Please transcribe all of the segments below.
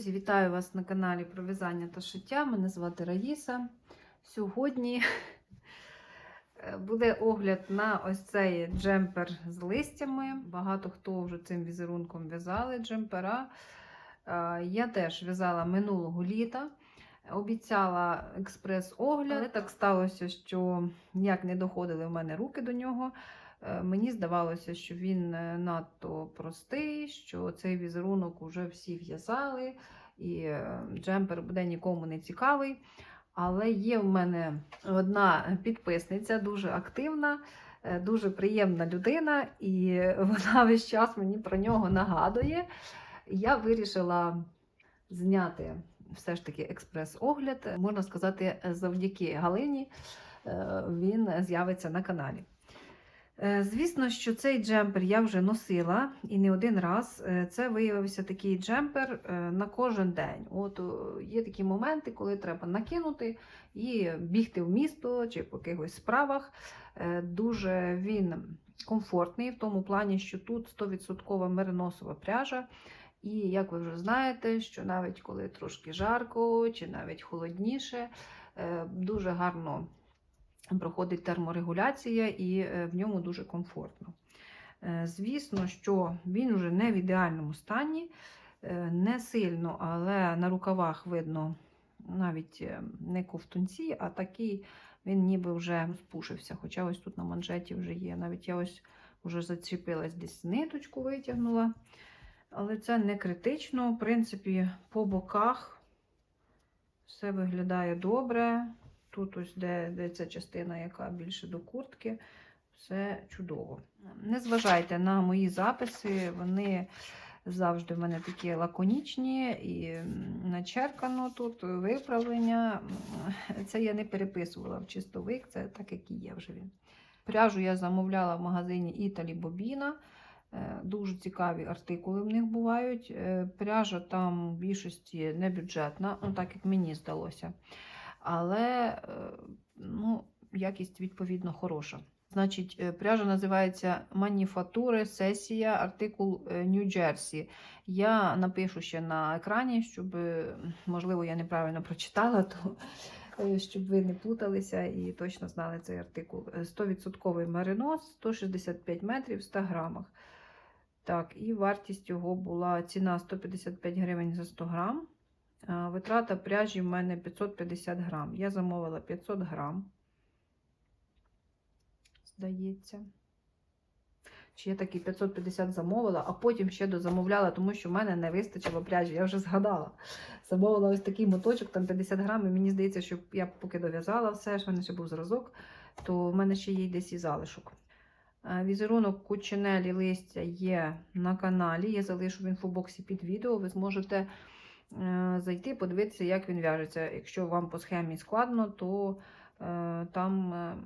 Друзі, вітаю вас на каналі про в'язання та шиття. Мене звати Раїса. Сьогодні е, буде огляд на ось цей джемпер з листями. Багато хто вже цим візерунком в'язали джемпера. Е, Я теж в'язала минулого літа. Обіцяла експрес-огляд, але так сталося, що ніяк не доходили в мене руки до нього. Е, Мені здавалося, що він е, надто простий, що цей візерунок вже всі в'язали, і е, джемпер буде нікому не цікавий. Але є в мене одна підписниця, дуже активна, дуже приємна людина, і вона весь час мені про нього нагадує. Я вирішила зняти все ж таки експрес-огляд. Можна сказати, завдяки Галині він з'явиться на каналі. Е, Звісно, що цей джемпер я вже носила і не один раз. Е, Це виявився такий джемпер е, на кожен день. От є такі моменти, коли треба накинути і бігти в місто чи по якихось справах. Дуже він комфортний в тому плані, що тут 100% мериносова пряжа. І як ви вже знаєте, що навіть коли трошки жарко чи навіть холодніше, дуже гарно проходить терморегуляція і е, в ньому дуже комфортно. Е, Звісно, що він вже не в ідеальному стані, е, не сильно, але на рукавах видно навіть не ковтунці, а такий він ніби вже спушився. Хоча ось тут на манжеті вже є. Навіть я ось вже зачепилась десь ниточку витягнула. Але це не критично. В принципі, по боках все виглядає добре. Тут ось де, де ця частина, яка більше до куртки, все чудово. Не зважайте на мої записи, вони завжди в мене такі лаконічні і начеркано тут виправлення. Це я не переписувала в чистовик, це так, як і є вже він. Пряжу я замовляла в магазині Італі Бобіна. Е, Дуже цікаві артикули в них бувають. Е, Пряжа там в більшості не бюджетна, ну так як мені здалося. Але е, ну, якість відповідно хороша. Значить, е, пряжа називається Маніфатури Сесія, артикул Нью-Джерсі. Я напишу ще на екрані, щоб, е, можливо, я неправильно прочитала, то щоб ви не плуталися і точно знали цей артикул. Е, 100% меринос, 165 метрів в 100 грамах. Так, і вартість його була ціна 155 гривень за 100 грам. А, Витрата пряжі в мене 550 грам. Я замовила 500 грам. Здається. Чи я таки 550 замовила, а потім ще дозамовляла, тому що в мене не вистачило пряжі. Я вже згадала. Замовила ось такий моточок, там 50 грам, і мені здається, що я поки дов'язала все, що в мене ще був зразок, то в мене ще є десь і залишок. Е, Візерунок кучинелі листя є на каналі. Я залишу в інфобоксі під відео. Ви зможете е, зайти, подивитися, як він в'яжеться. Якщо вам по схемі складно, то е, там е,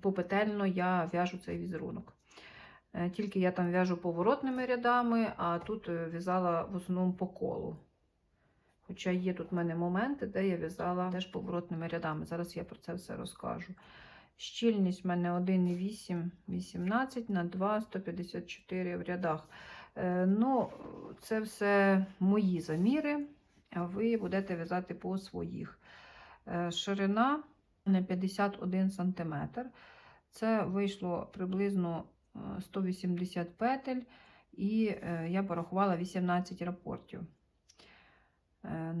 попетельно я в'яжу цей візерунок. Е, Тільки я там в'яжу поворотними рядами, а тут е, в'язала в основному по колу. Хоча є тут в мене моменти, де я в'язала теж поворотними рядами. Зараз я про це все розкажу. Щільність в мене 1,8, 18 на 2, 154 в рядах. Е, ну, це все мої заміри, ви будете в'язати по своїх. Е, ширина на 51 см. Це вийшло приблизно е, 180 петель, і е, я порахувала 18 рапортів. Е,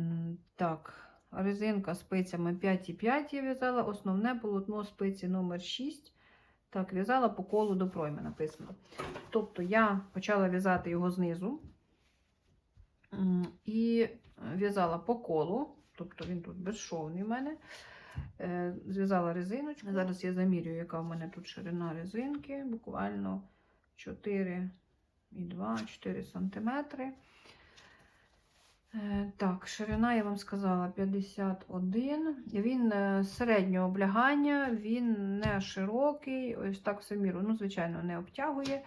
Так, резинка спицями 5,5 я в'язала, основне полотно спиці номер 6. Так, в'язала по колу до пройми написано. Тобто я почала в'язати його знизу і в'язала по колу, тобто він тут безшовний в мене. Е, Зв'язала резиночку. Зараз я замірюю, яка в мене тут ширина резинки, буквально 4,2-4 см. Е, Так, ширина, я вам сказала, 51. Він е, середнього облягання, він не широкий, ось так все міру. Ну, звичайно, не обтягує.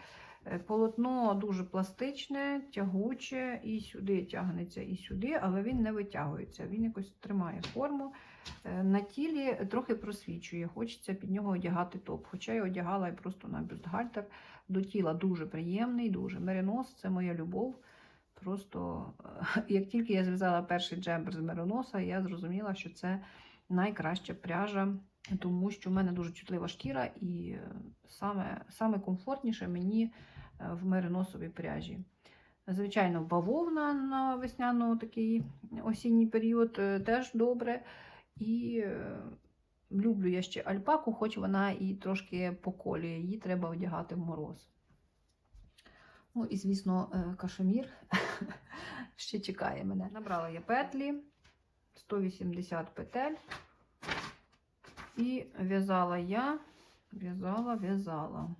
Е, Полотно дуже пластичне, тягуче, і сюди тягнеться, і сюди, але він не витягується. Він якось тримає форму. На тілі трохи просвічує, хочеться під нього одягати топ. Хоча я одягала і просто на бюстгальтер. До тіла дуже приємний, дуже меринос, це моя любов. Просто як тільки я зв'язала перший джемпер з мериноса, я зрозуміла, що це найкраща пряжа, тому що в мене дуже чутлива шкіра, і е, саме, саме комфортніше мені е, в мериносовій пряжі. Звичайно, бавовна на весняно такий осінній період е, теж добре. І люблю я ще альпаку, хоч вона і трошки поколює, її треба одягати в мороз. Ну і, звісно, е, кашемір ще чекає мене. Набрала я петлі, 180 петель. І в'язала я, в'язала, в'язала.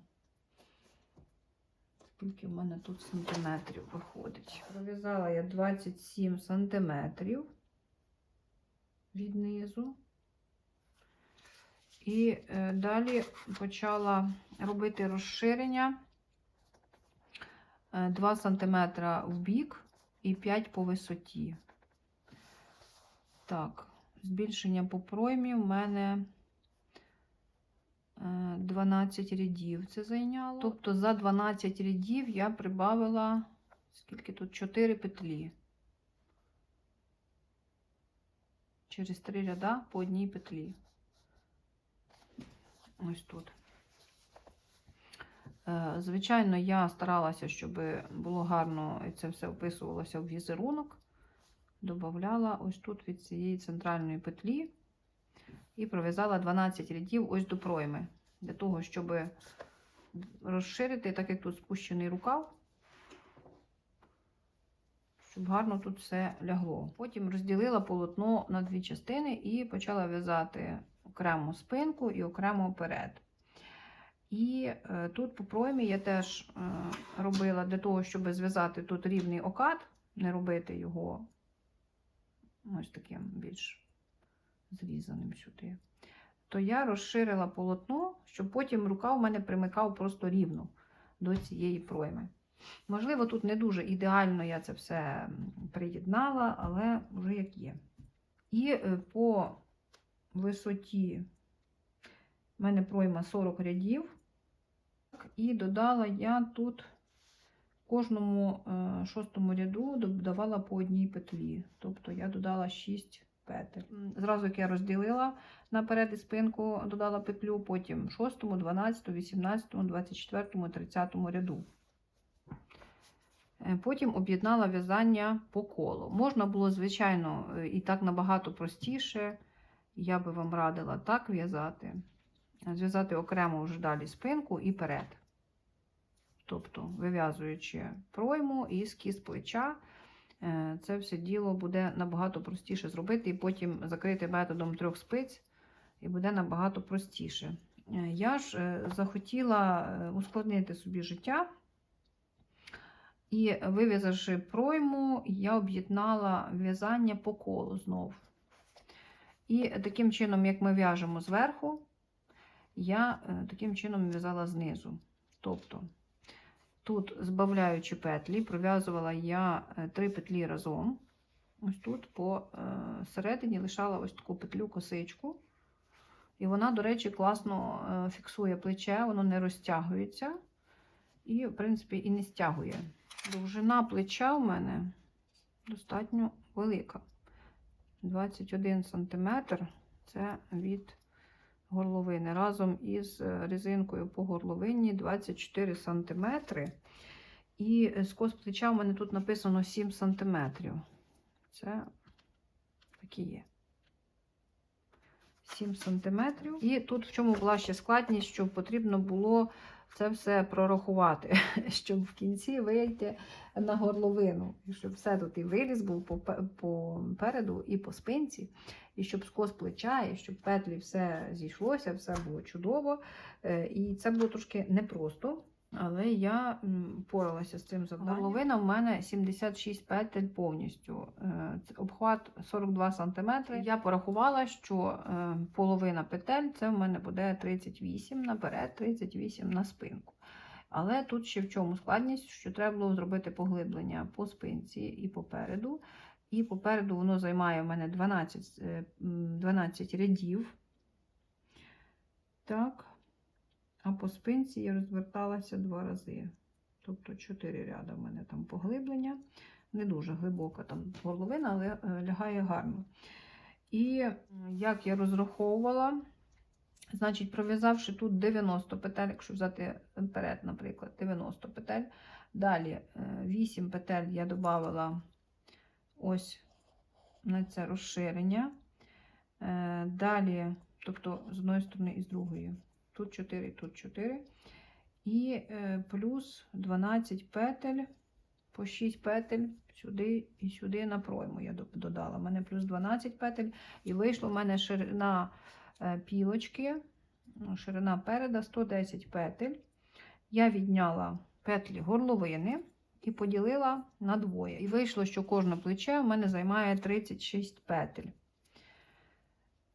Скільки в мене тут сантиметрів виходить? Пров'язала я 27 сантиметрів від низу. І е, далі почала робити розширення. 2 см в бік і 5 по висоті. Так, збільшення по проймі в мене е, 12 рядів це зайняло. Тобто за 12 рядів я прибавила скільки тут 4 петлі. Через 3 ряда по одній петлі. Ось тут. Е, Звичайно, я старалася, щоб було гарно і це все вписувалося в візерунок. Добавляла ось тут від цієї центральної петлі і пров'язала 12 рядів ось до пройми. Для того, щоб розширити, так як тут спущений рукав, щоб гарно тут все лягло. Потім розділила полотно на дві частини і почала в'язати окремо спинку і окремо вперед. І е, тут по проймі я теж е, робила для того, щоб зв'язати тут рівний окат, не робити його ось таким більш зрізаним сюди. То я розширила полотно, щоб потім рука у мене примикав просто рівно до цієї пройми. Можливо, тут не дуже ідеально я це все приєднала, але вже як є. І е, по висоті в мене пройма 40 рядів. І додала я тут кожному е, шостому ряду додавала по одній петлі. Тобто я додала 6 петель. Зразу як я розділила наперед і спинку, додала петлю, потім 6, 12, 18, 24, 30 ряду. Е, Потім об'єднала в'язання по колу. Можна було, звичайно, е, і так набагато простіше. Я би вам радила так в'язати зв'язати окремо вже далі спинку і перед. Тобто, вив'язуючи пройму і скіз плеча, е, це все діло буде набагато простіше зробити, і потім закрити методом трьох спиць, і буде набагато простіше. Е, Я ж е, захотіла ускладнити собі життя. І вив'язавши пройму, я об'єднала в'язання по колу знов. І таким чином, як ми в'яжемо зверху, я таким чином в'язала знизу. Тобто, тут, збавляючи петлі, пров'язувала я е, три петлі разом. Ось тут по е, лишала ось таку петлю косичку. І вона, до речі, класно е, фіксує плече, воно не розтягується. І, в принципі, і не стягує. Довжина плеча у мене достатньо велика. 21 см це від горловини. Разом із е, резинкою по горловині 24 см. І скос плеча у мене тут написано 7 см. Це такі є. 7 см. І тут в чому була ще складність, що потрібно було це все прорахувати, щоб в кінці вийти на горловину. І щоб все тут і виріз був попереду і по спинці, і щоб скос плеча, і щоб петлі все зійшлося, все було чудово. Е, І це було трошки непросто. Але я поралася з цим завданням. Горловина в мене 76 петель повністю. Е, Обхват 42 см. Я порахувала, що е, половина петель це в мене буде 38 наперед, 38 на спинку. Але тут ще в чому складність, що треба було зробити поглиблення по спинці і попереду. І попереду воно займає в мене 12, е, 12 рядів. Так. А по спинці я розверталася два рази. Тобто 4 ряди в мене там поглиблення. Не дуже глибока там горловина, але е, лягає гарно. І як я розраховувала, значить, пров'язавши тут 90 петель, якщо взяти вперед, наприклад, 90 петель. Далі е, 8 петель я додавала ось на це розширення. Е, Далі, тобто з одної сторони і з другої. Тут 4, тут 4. І е, плюс 12 петель, по 6 петель сюди і сюди на пройму я додала. У мене плюс 12 петель, і вийшло в мене ширина е, пілочки, ну, ширина переда 110 петель. Я відняла петлі горловини і поділила на двоє. І вийшло, що кожне плече в мене займає 36 петель.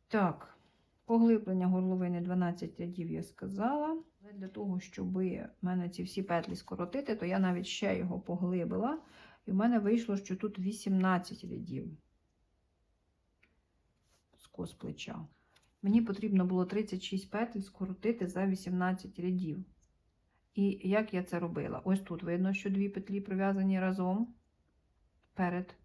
Так, поглиблення горловини 12 рядів я сказала. Але для того, щоб в мене ці всі петлі скоротити, то я навіть ще його поглибила. І в мене вийшло, що тут 18 рядів скос плеча. Мені потрібно було 36 петель скоротити за 18 рядів. І як я це робила? Ось тут видно, що дві петлі пров'язані разом перед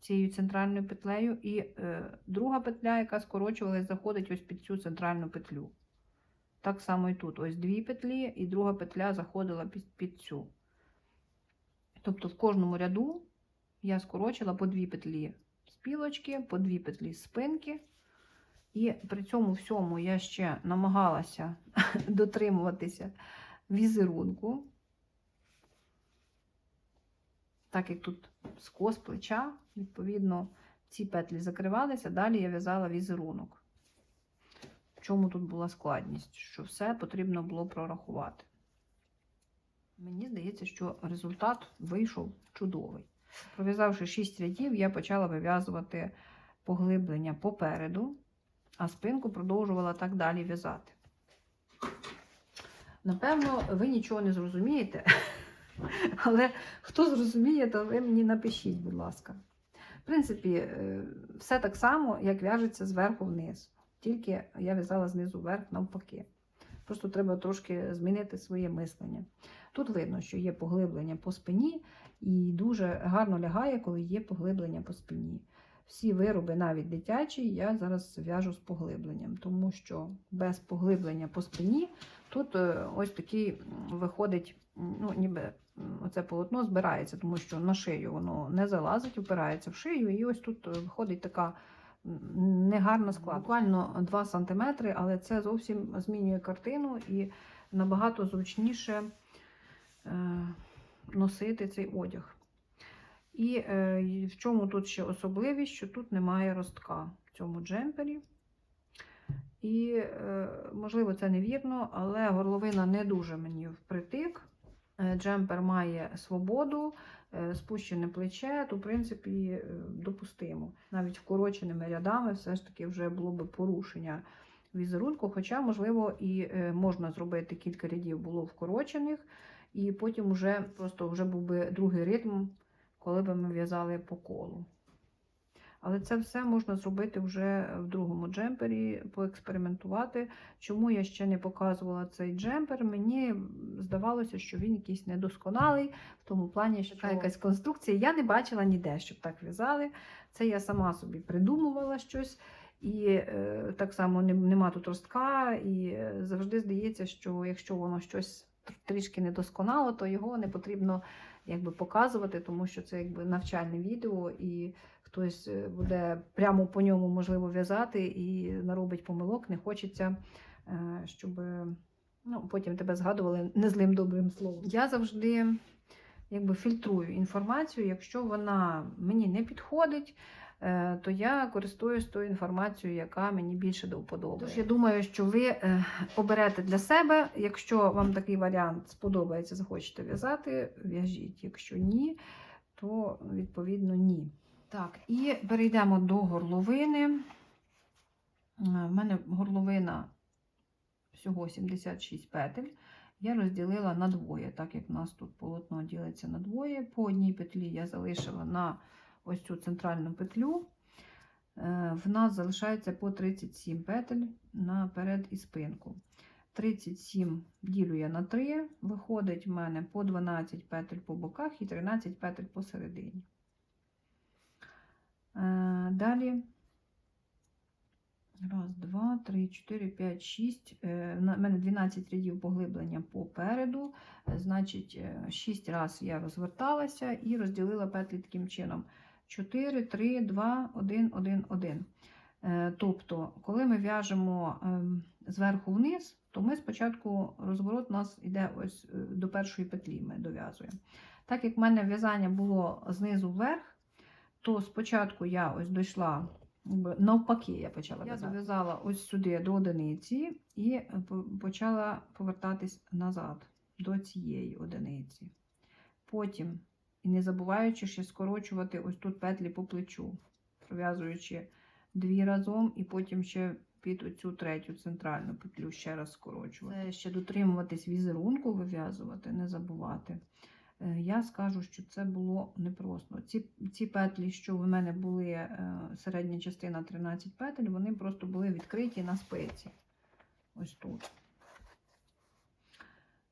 цією центральною петлею, і е, друга петля, яка скорочувалась, заходить ось під цю центральну петлю. Так само і тут. Ось дві петлі, і друга петля заходила під, під цю. Тобто в кожному ряду я скорочила по дві петлі з пілочки, по дві петлі спинки. І при цьому всьому я ще намагалася дотримуватися візерунку. Так як тут скос плеча, відповідно, ці петлі закривалися, далі я в'язала візерунок. В чому тут була складність? Що все потрібно було прорахувати. Мені здається, що результат вийшов чудовий. Пров'язавши 6 рядів, я почала вив'язувати поглиблення попереду, а спинку продовжувала так далі в'язати. Напевно, ви нічого не зрозумієте, але хто зрозуміє, то ви мені напишіть, будь ласка. В принципі, е, все так само, як в'яжеться зверху вниз. Тільки я в'язала знизу вверх навпаки. Просто треба трошки змінити своє мислення. Тут видно, що є поглиблення по спині, і дуже гарно лягає, коли є поглиблення по спині. Всі вироби, навіть дитячі, я зараз в'яжу з поглибленням, тому що без поглиблення по спині тут е, ось такий виходить, ну, ніби оце полотно збирається, тому що на шию воно не залазить, опирається в шию, і ось тут е, виходить така негарна складка. Буквально 2 см, але це зовсім змінює картину і набагато зручніше е, носити цей одяг. І в чому тут ще особливість, що тут немає ростка в цьому джемпері. І, е, можливо, це невірно, але горловина не дуже мені впритик. Е, Джемпер має свободу, е, спущене плече, то, в принципі, допустимо. Навіть вкороченими рядами все ж таки вже було би порушення візерунку. Хоча, можливо, і можна зробити кілька рядів було вкорочених, і потім вже просто вже був би другий ритм, коли би ми в'язали по колу. Але це все можна зробити вже в другому джемпері, поекспериментувати. Чому я ще не показувала цей джемпер? Мені здавалося, що він якийсь недосконалий, в тому плані, що така якась конструкція. Я не бачила ніде, щоб так в'язали. Це я сама собі придумувала щось. І е, так само не- нема тут ростка, і е, завжди здається, що якщо воно щось трішки недосконало, то його не потрібно якби показувати, тому що це якби навчальне відео, і хтось е, буде прямо по ньому можливо в'язати і наробить помилок. Не хочеться, е, щоб ну, потім тебе згадували незлим добрим словом. Я завжди якби фільтрую інформацію, якщо вона мені не підходить. е, то я користуюсь тою інформацією, яка мені більше до вподоби. Тож я думаю, що ви е, оберете для себе. Якщо вам такий варіант сподобається, захочете в'язати, в'яжіть. Якщо ні, то відповідно ні. Так, і перейдемо до горловини. Е, В мене горловина всього 76 петель. Я розділила на двоє, так як в нас тут полотно ділиться на двоє. По одній петлі я залишила на ось цю центральну петлю. Е, В нас залишається по 37 петель наперед і спинку. 37 ділю я на 3, виходить в мене по 12 петель по боках і 13 петель посередині. Е, Далі. Раз, два, три, чотири, п'ять, шість. Е, У мене 12 рядів поглиблення попереду. Е, Значить, 6 разів я розверталася і розділила петлі таким чином: 4, 3, 2, 1, 1, 1. Е, Тобто, коли ми в'яжемо ем, зверху вниз, то ми спочатку розворот у нас йде ось е, до першої петлі, ми дов'язуємо. Так як в мене в'язання було знизу вверх, то спочатку я ось дійшла навпаки, я почала Я в'язати. дов'язала ось сюди до одиниці і е, почала повертатись назад до цієї одиниці. Потім, і не забуваючи ще скорочувати ось тут петлі по плечу, пров'язуючи дві разом, і потім ще під оцю третю центральну петлю ще раз скорочувати. Це ще дотримуватись візерунку, вив'язувати, не забувати. Е, Я скажу, що це було непросто. Ці, ці петлі, що в мене були е, середня частина 13 петель, вони просто були відкриті на спиці. Ось тут.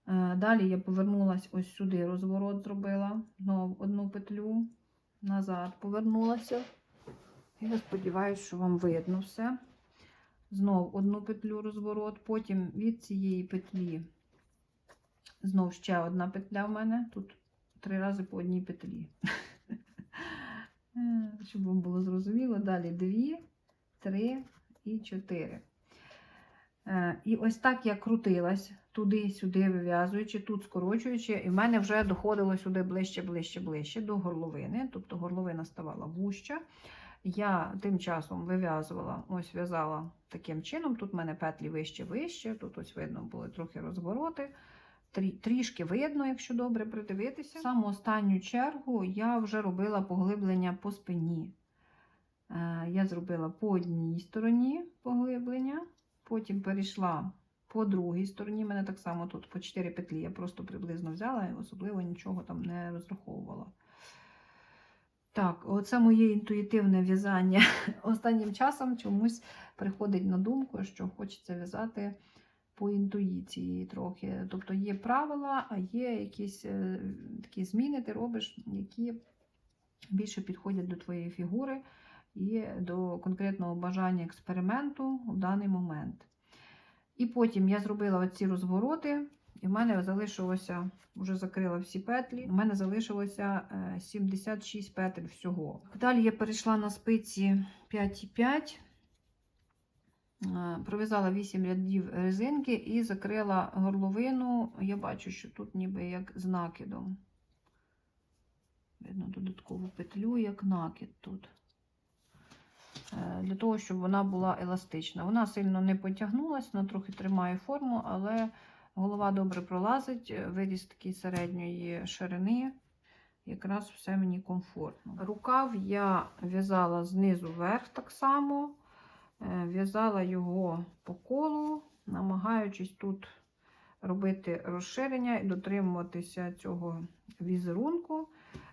Е, Далі я повернулася ось сюди, розворот зробила. Знову одну петлю назад повернулася. Я сподіваюся, що вам видно все. Знов одну петлю розворот, потім від цієї петлі знов ще одна петля в мене. Тут три рази по одній петлі. Е, Щоб вам було зрозуміло. Далі дві, три і чотири. Е, І ось так я крутилась туди-сюди, вив'язуючи, тут скорочуючи, і в мене вже доходило сюди ближче, ближче, ближче до горловини. Тобто горловина ставала вуща. Я тим часом вив'язувала, ось в'язала таким чином. Тут в мене петлі вище, вище, тут ось видно були трохи розвороти. Трі- Трішки видно, якщо добре придивитися. Саму останню чергу я вже робила поглиблення по спині. Е, Я зробила по одній стороні поглиблення, потім перейшла по другій стороні. Мене так само тут по 4 петлі. Я просто приблизно взяла і особливо нічого там не розраховувала. Так, оце моє інтуїтивне в'язання. Останнім часом чомусь приходить на думку, що хочеться в'язати по інтуїції трохи. Тобто є правила, а є якісь е, такі зміни, ти робиш, які більше підходять до твоєї фігури і до конкретного бажання експерименту в даний момент. І потім я зробила оці розвороти, і в мене залишилося, вже закрила всі петлі, у мене залишилося е, 76 петель всього. Далі я перейшла на спиці 5,5. Е, Пров'язала 8 рядів резинки і закрила горловину. Я бачу, що тут ніби як з накидом. Видно додаткову петлю, як накид тут. Е, Для того, щоб вона була еластична. Вона сильно не потягнулася, вона трохи тримає форму, але голова добре пролазить, виріс такий середньої ширини. Якраз все мені комфортно. Рукав я в'язала знизу вверх так само. Е, В'язала його по колу, намагаючись тут робити розширення і дотримуватися цього візерунку.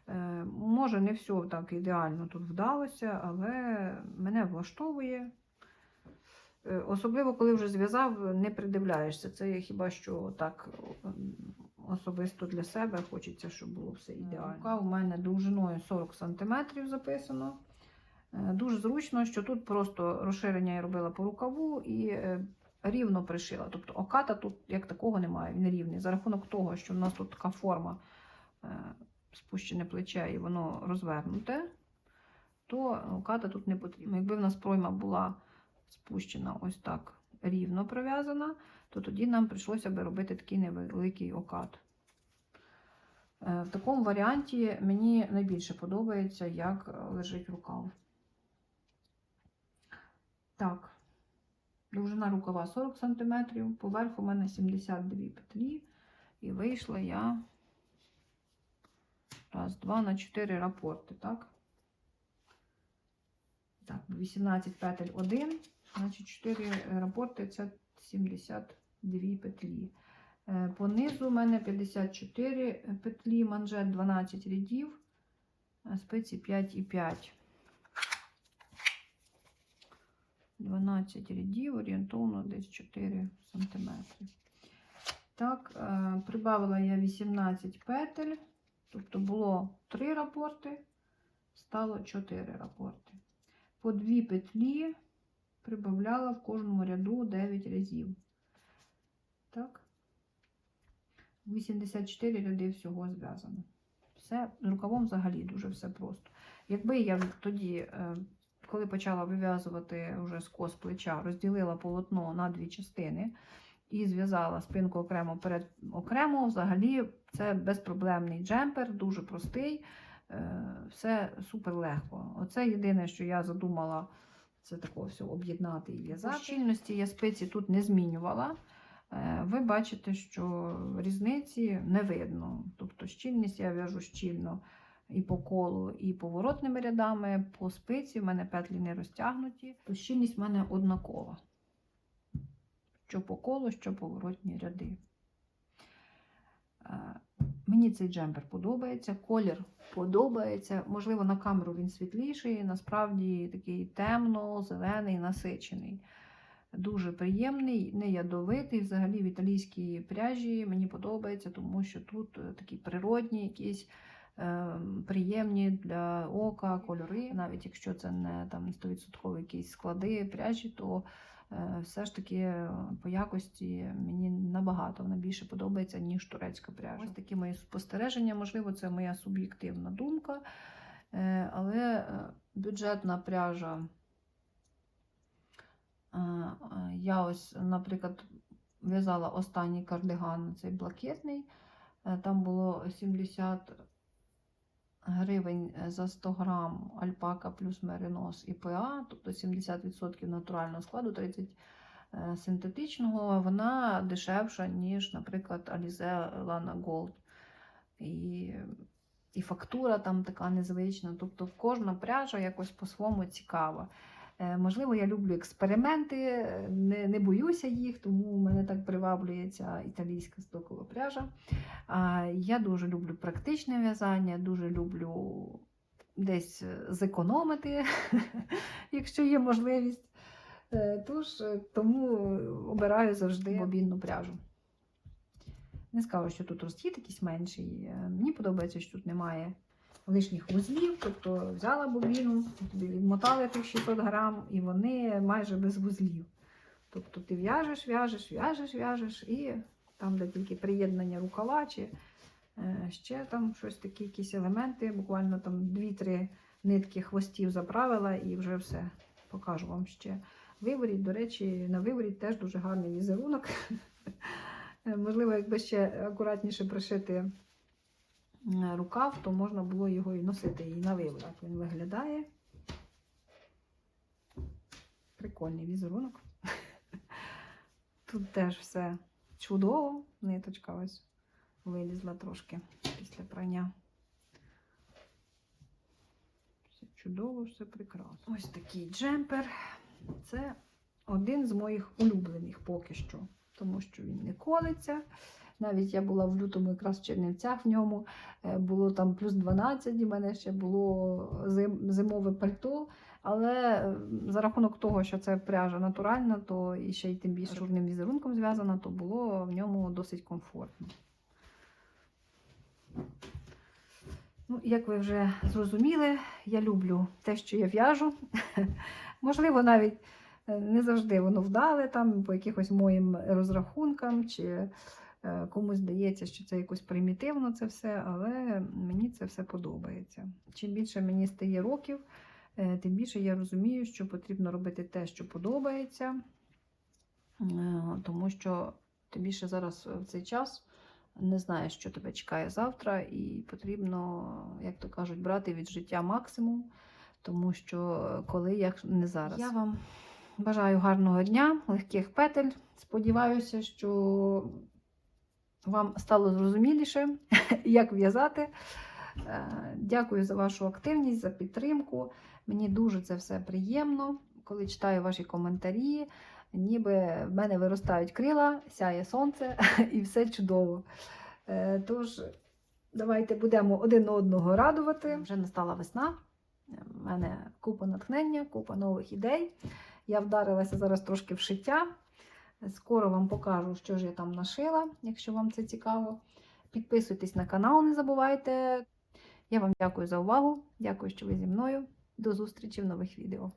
Е, Може, не все так ідеально тут вдалося, але мене влаштовує. Е, Особливо, коли вже зв'язав, не придивляєшся. Це я хіба що так особисто для себе хочеться, щоб було все ідеально. Рука у мене довжиною 40 см записано. Е, Дуже зручно, що тут просто розширення я робила по рукаву і е, рівно пришила. Тобто оката тут як такого немає, він рівний. За рахунок того, що в нас тут така форма е, спущене плече і воно розвернуте, то оката тут не потрібно. Якби в нас пройма була спущена ось так рівно пров'язана, то тоді нам прийшлося би робити такий невеликий окат. В такому варіанті мені найбільше подобається, як лежить рукав. Так. Довжина рукава 40 см, поверх у мене 72 петлі. І вийшла я раз, два на 4 рапорти, так? Так, 18 петель 1, значить 4 рапорти це 72 петлі. Е, По низу у мене 54 петлі, манжет 12 рядів, спиці 5,5. 12 рядів, орієнтовно десь 4 см. Так, е, прибавила я 18 петель, тобто було 3 рапорти, стало 4 рапорти. По 2 петлі прибавляла в кожному ряду 9 разів. Так. 84 ряди всього зв'язано. Все рукавом взагалі дуже все просто. Якби я тоді, е, коли почала вив'язувати вже скос плеча, розділила полотно на дві частини і зв'язала спинку окремо перед окремо, взагалі це безпроблемний джемпер, дуже простий, е, все супер легко. Оце єдине, що я задумала, це такого всього об'єднати і в'язати. Щільності я спиці тут не змінювала. Е, Ви бачите, що різниці не видно. Тобто щільність я в'яжу щільно і по колу, і поворотними рядами. По спиці в мене петлі не розтягнуті, то в мене однакова. Що по колу, що поворотні ряди. Е, Мені цей джемпер подобається, колір подобається. Можливо, на камеру він світліший, насправді такий темно-зелений, насичений. Дуже приємний, не ядовитий. Взагалі в італійській пряжі мені подобається, тому що тут е, такі природні, якісь приємні для ока кольори. Навіть якщо це не там 100% якісь склади пряжі, то е, все ж таки е, по якості мені набагато вона більше подобається, ніж турецька пряжа. Ось такі мої спостереження, можливо, це моя суб'єктивна думка. Е, але бюджетна пряжа. Я ось, наприклад, в'язала останній кардиган, цей блакитний. Там було 70 гривень за 100 грам альпака плюс меринос і ПА, тобто 70% натурального складу, 30% синтетичного. Вона дешевша, ніж, наприклад, Alize Lana Gold. І, і фактура там така незвична. Тобто кожна пряжа якось по-своєму цікава. Е, Можливо, я люблю експерименти, не, не боюся їх, тому мене так приваблює ця італійська стокова пряжа. Я дуже люблю практичне в'язання, дуже люблю десь зекономити, якщо є можливість. Е, Тож е, тому обираю завжди бобінну пряжу. Не скажу, що тут розхід якийсь менший. Мені подобається, що тут немає лишніх вузлів, тобто взяла бобіну, тобі відмотали тих 600 грам, і вони майже без вузлів. Тобто ти в'яжеш, в'яжеш, в'яжеш, в'яжеш, і там, де тільки приєднання рукава, чи е, ще там щось такі, якісь елементи, буквально там 2-3 нитки хвостів заправила і вже все. Покажу вам ще. Виворіт, до речі, на виворіт теж дуже гарний візерунок. Можливо, якби ще акуратніше пришити рукав, то можна було його і носити і на виворіт. Так він виглядає. Прикольний візерунок. Тут теж все чудово. Ниточка ось вилізла трошки після прання. Все чудово, все прекрасно. Ось такий джемпер. Це один з моїх улюблених поки що, тому що він не колиться. Навіть я була в лютому якраз в Чернівцях в ньому. е, Було там плюс 12, і в мене ще було зим, зимове пальто. Але е, за рахунок того, що це пряжа натуральна, то і ще й тим більше журним візерунком зв'язана, то було в ньому досить комфортно. Ну, як ви вже зрозуміли, я люблю те, що я в'яжу. Можливо, навіть е, не завжди воно вдале там по якихось моїм розрахункам, чи е, комусь здається, що це якось примітивно це все, але мені це все подобається. Чим більше мені стає років, е, тим більше я розумію, що потрібно робити те, що подобається, Е, тому що тим більше зараз в цей час не знаєш, що тебе чекає завтра, і потрібно, як то кажуть, брати від життя максимум, тому що коли як не зараз. Я вам Бажаю гарного дня, легких петель. Сподіваюся, що вам стало зрозуміліше, як в'язати. Е, Дякую за вашу активність, за підтримку. Мені дуже це все приємно, коли читаю ваші коментарі. Ніби в мене виростають крила, сяє сонце і все чудово. Е, Тож, давайте будемо один одного радувати. Вже настала весна. У мене купа натхнення, купа нових ідей. Я вдарилася зараз трошки в шиття. Скоро вам покажу, що ж я там нашила, якщо вам це цікаво. Підписуйтесь на канал, не забувайте. Я вам дякую за увагу. Дякую, що ви зі мною. До зустрічі в нових відео.